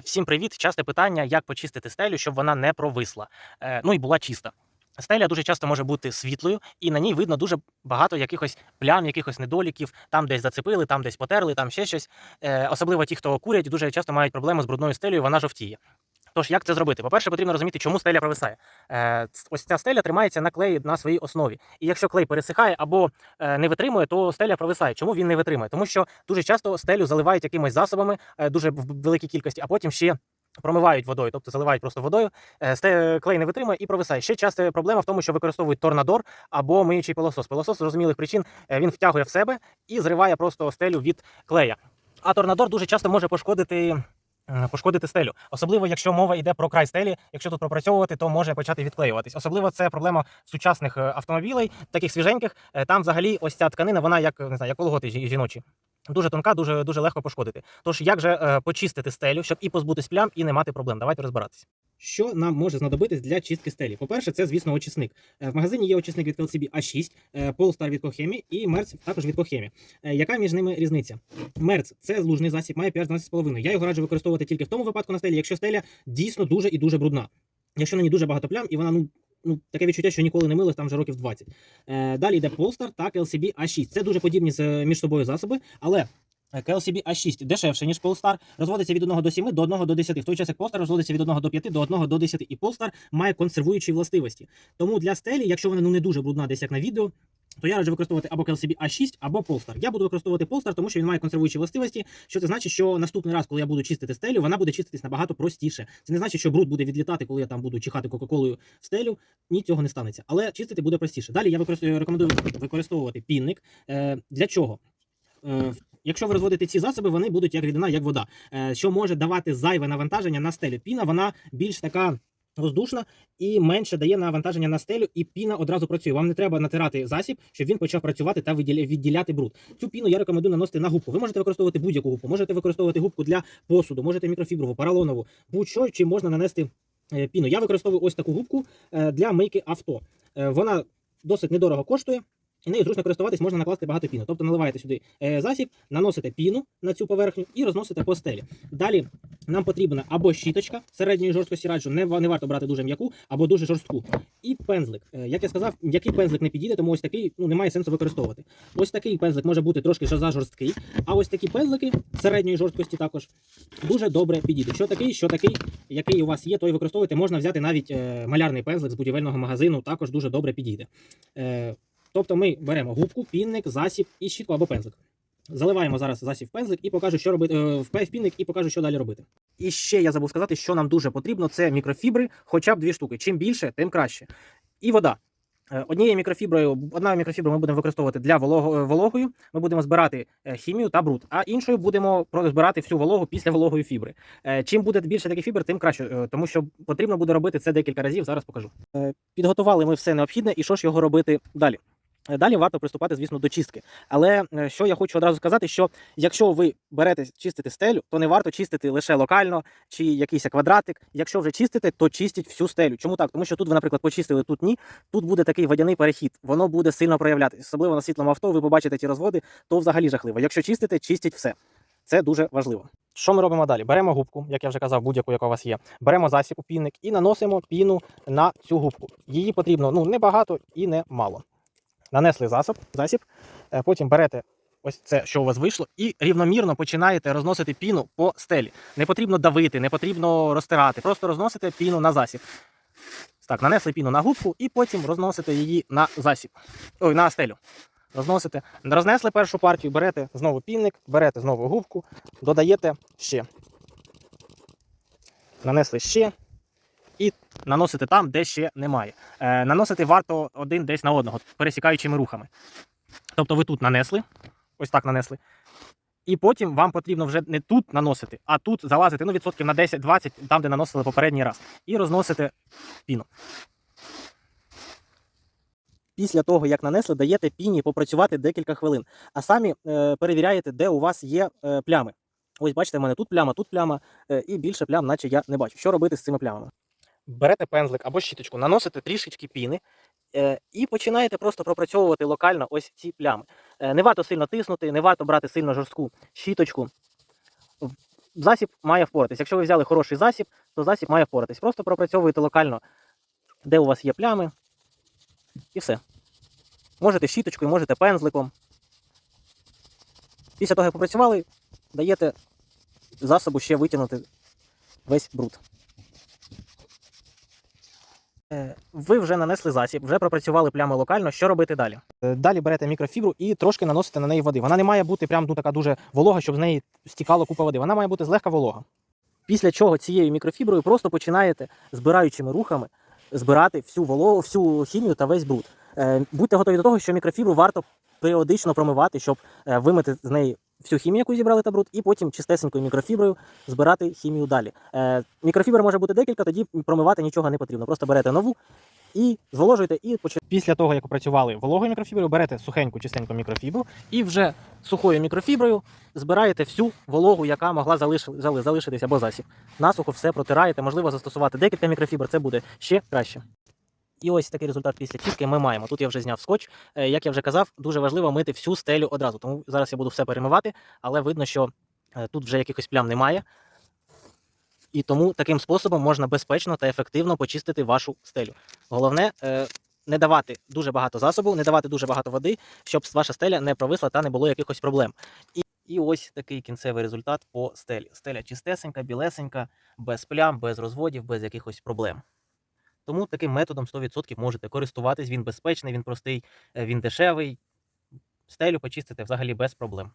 Всім привіт! Часте питання, як почистити стелю, щоб вона не провисла. Е, ну і була чиста. Стеля дуже часто може бути світлою, і на ній видно дуже багато якихось плям, якихось недоліків. Там десь зацепили, там десь потерли, там ще щось. Е, особливо ті, хто курять, дуже часто мають проблеми з брудною стелею, вона жовтіє. Тож, як це зробити? По-перше, потрібно розуміти, чому стеля провисає. Е, ось ця стеля тримається на клеї на своїй основі. І якщо клей пересихає або е, не витримує, то стеля провисає. Чому він не витримує? Тому що дуже часто стелю заливають якимись засобами, е, дуже в великій кількості, а потім ще. Промивають водою, тобто заливають просто водою, е, клей не витримує і провисає. Ще часто проблема в тому, що використовують торнадор або миючий пилосос. Пилосос зрозумілих причин він втягує в себе і зриває просто стелю від клея. А торнадор дуже часто може пошкодити. Е, Пошкодити стелю, особливо якщо мова йде про край стелі. Якщо тут пропрацьовувати, то може почати відклеюватись. Особливо це проблема сучасних е, автомобілей, таких свіженьких. Е, Там взагалі ось ця тканина, вона як не знаю, як колготи жіночі. Дуже тонка, дуже дуже легко пошкодити. Тож як же е, почистити стелю, щоб і позбутись плям, і не мати проблем? Давайте розбиратися. Що нам може знадобитись для чистки стелі? По-перше, це, звісно, очисник. Е, В магазині є очисник від LCB A6, е, Polestar від Кохемі і Мерц також від Кохемі. Яка між ними різниця? Мерц це злужний засіб, має pH 12,5. Я його раджу використовувати тільки в тому випадку на стелі, якщо стеля дійсно дуже і дуже брудна. Якщо на ній дуже багато плям, і вона ну. Ну, таке відчуття, що ніколи не мили, там вже років 20. Е, далі йде Polestar та KLCB A6. Це дуже подібні е, між собою засоби, але KLCB A6 дешевше, ніж Polestar, розводиться від 1 до 7 до 1 до 10. В той час як Polestar розводиться від 1 до 5 до 1 до 10. І Polestar має консервуючі властивості. Тому для стелі, якщо вона ну не дуже брудна, десь як на відео, то я раджу використовувати або KLCB A6, або Polestar. Я буду використовувати Polestar, тому що він має консервуючі властивості. Що це значить, що наступний раз, коли я буду чистити стелю, вона буде чиститись набагато простіше. Це не значить, що бруд буде відлітати, коли я там буду чихати кока-колою в стелю. Ні, цього не станеться. Але чистити буде простіше. Далі я рекомендую використовувати пінник. Е, для чого? Е, Якщо ви розводите ці засоби, вони будуть як рідина, як вода, Е, що може давати зайве навантаження на стелю. Піна вона більш така воздушна і менше дає навантаження на стелю, і піна одразу працює. Вам не треба натирати засіб, щоб він почав працювати та відділяти бруд. Цю піну я рекомендую наносити на губку. Ви можете використовувати будь-яку губку, можете використовувати губку для посуду, можете мікрофіброву, поролонову, будь-що чи можна нанести е, піну. Я використовую ось таку губку е, для мийки авто. Е, Вона досить недорого коштує. І нею зручно користуватись, можна накласти багато піну. Тобто наливаєте сюди е, засіб, наносите піну на цю поверхню і розносите по стелі. Далі нам потрібна або щіточка середньої жорсткості раджу, не, не варто брати дуже м'яку, або дуже жорстку. І пензлик. Е, Як я сказав, м'який пензлик не підійде, тому ось такий ну, немає сенсу використовувати. Ось такий пензлик може бути трошки за жорсткий, а ось такі пензлики середньої жорсткості також дуже добре підійдуть. Що такий, що такий, який у вас є, той використовуйте. Можна взяти навіть е, малярний пензлик з будівельного магазину, також дуже добре підійде. Тобто ми беремо губку, пінник, засіб і щітку або пензлик. Заливаємо зараз засіб в пензлик і покажу, що робити е, в пінник і покажу, що далі робити. І ще я забув сказати, що нам дуже потрібно, це мікрофібри, хоча б дві штуки. Чим більше, тим краще. І вода. Е, Однією мікрофіброю, одна мікрофібра ми будемо використовувати для е, вологою. Ми будемо збирати хімію та бруд, а іншою будемо збирати всю вологу після вологої фібри. Чим буде більше таких фібр, тим краще, тому що потрібно буде робити це декілька разів. Зараз покажу. Підготували ми все необхідне, і що ж його робити далі? Е, Далі варто приступати, звісно, до чистки. Але е, що я хочу одразу сказати, що якщо ви берете чистити стелю, то не варто чистити лише локально чи якийсь квадратик. Якщо вже чистите, то чистіть всю стелю. Чому так? Тому що тут ви, наприклад, почистили, тут ні. Тут буде такий водяний перехід, воно буде сильно проявлятися. Особливо на світлому авто, ви побачите ті розводи, то взагалі жахливо. Якщо чистите, чистіть все. Це дуже важливо. Що ми робимо далі? Беремо губку, як я вже казав, будь-яку, яка у вас є. Беремо засіб у пінник і наносимо піну на цю губку. Її потрібно ну не багато і не мало. Нанесли засіб, засіб, е, потім берете ось це, що у вас вийшло, і рівномірно починаєте розносити піну по стелі. Не потрібно давити, не потрібно розтирати, просто розносите піну на засіб. Так, нанесли піну на губку і потім розносите її на засіб. Ой, на стелю. Розносите. Рознесли першу партію, берете знову пінник, берете знову губку, додаєте ще. Нанесли ще. І наносите там, де ще немає. Е, наносити варто один десь на одного, пересікаючими рухами. Тобто ви тут нанесли, ось так нанесли. І потім вам потрібно вже не тут наносити, а тут залазити ну, відсотків на 10-20, там, де наносили попередній раз. І розносите піну. Після того, як нанесли, даєте піні попрацювати декілька хвилин, а самі е, перевіряєте, де у вас є е, плями. Ось бачите, в мене тут пляма, тут пляма, е, і більше плям, наче я не бачу. Що робити з цими плямами? Берете пензлик або щіточку, наносите трішечки піни е, і починаєте просто пропрацьовувати локально ось ці плями. Е, не варто сильно тиснути, не варто брати сильно жорстку щіточку. Засіб має впоратись. Якщо ви взяли хороший засіб, то засіб має впоратись. Просто пропрацьовуєте локально, де у вас є плями, і все. Можете щіточкою, можете пензликом. Після того, як попрацювали, даєте засобу ще витягнути весь бруд. Е, Ви вже нанесли засіб, вже пропрацювали плями локально. Що робити далі? Е, Далі берете мікрофібру і трошки наносите на неї води. Вона не має бути прям ну, така дуже волога, щоб з неї стікало купа води. Вона має бути злегка волога. Після чого цією мікрофіброю просто починаєте збираючими рухами збирати всю вологу, всю хімію та весь бруд. Е, Будьте готові до того, що мікрофібру варто періодично промивати, щоб вимити з неї всю хімію, яку зібрали та бруд, і потім чистесенькою мікрофіброю збирати хімію далі. Е, Мікрофібр може бути декілька, тоді промивати нічого не потрібно. Просто берете нову і зволожуєте, і почи- після того, як опрацювали вологою мікрофіброю, берете сухеньку, чистеньку мікрофібру і вже сухою мікрофіброю збираєте всю вологу, яка могла залишитися або засіб. Насухо все протираєте, можливо застосувати декілька мікрофібр, це буде ще краще. І ось такий результат після чистки ми маємо. Тут я вже зняв скотч. Е, Як я вже казав, дуже важливо мити всю стелю одразу. Тому зараз я буду все перемивати, але видно, що е, тут вже якихось плям немає. І тому таким способом можна безпечно та ефективно почистити вашу стелю. Головне е, не давати дуже багато засобу, не давати дуже багато води, щоб ваша стеля не провисла та не було якихось проблем. І, і ось такий кінцевий результат по стелі. Стеля чистесенька, білесенька, без плям, без розводів, без якихось проблем. Тому таким методом 100% можете користуватись. Він безпечний, він простий, е, він дешевий. Стелю почистити взагалі без проблем.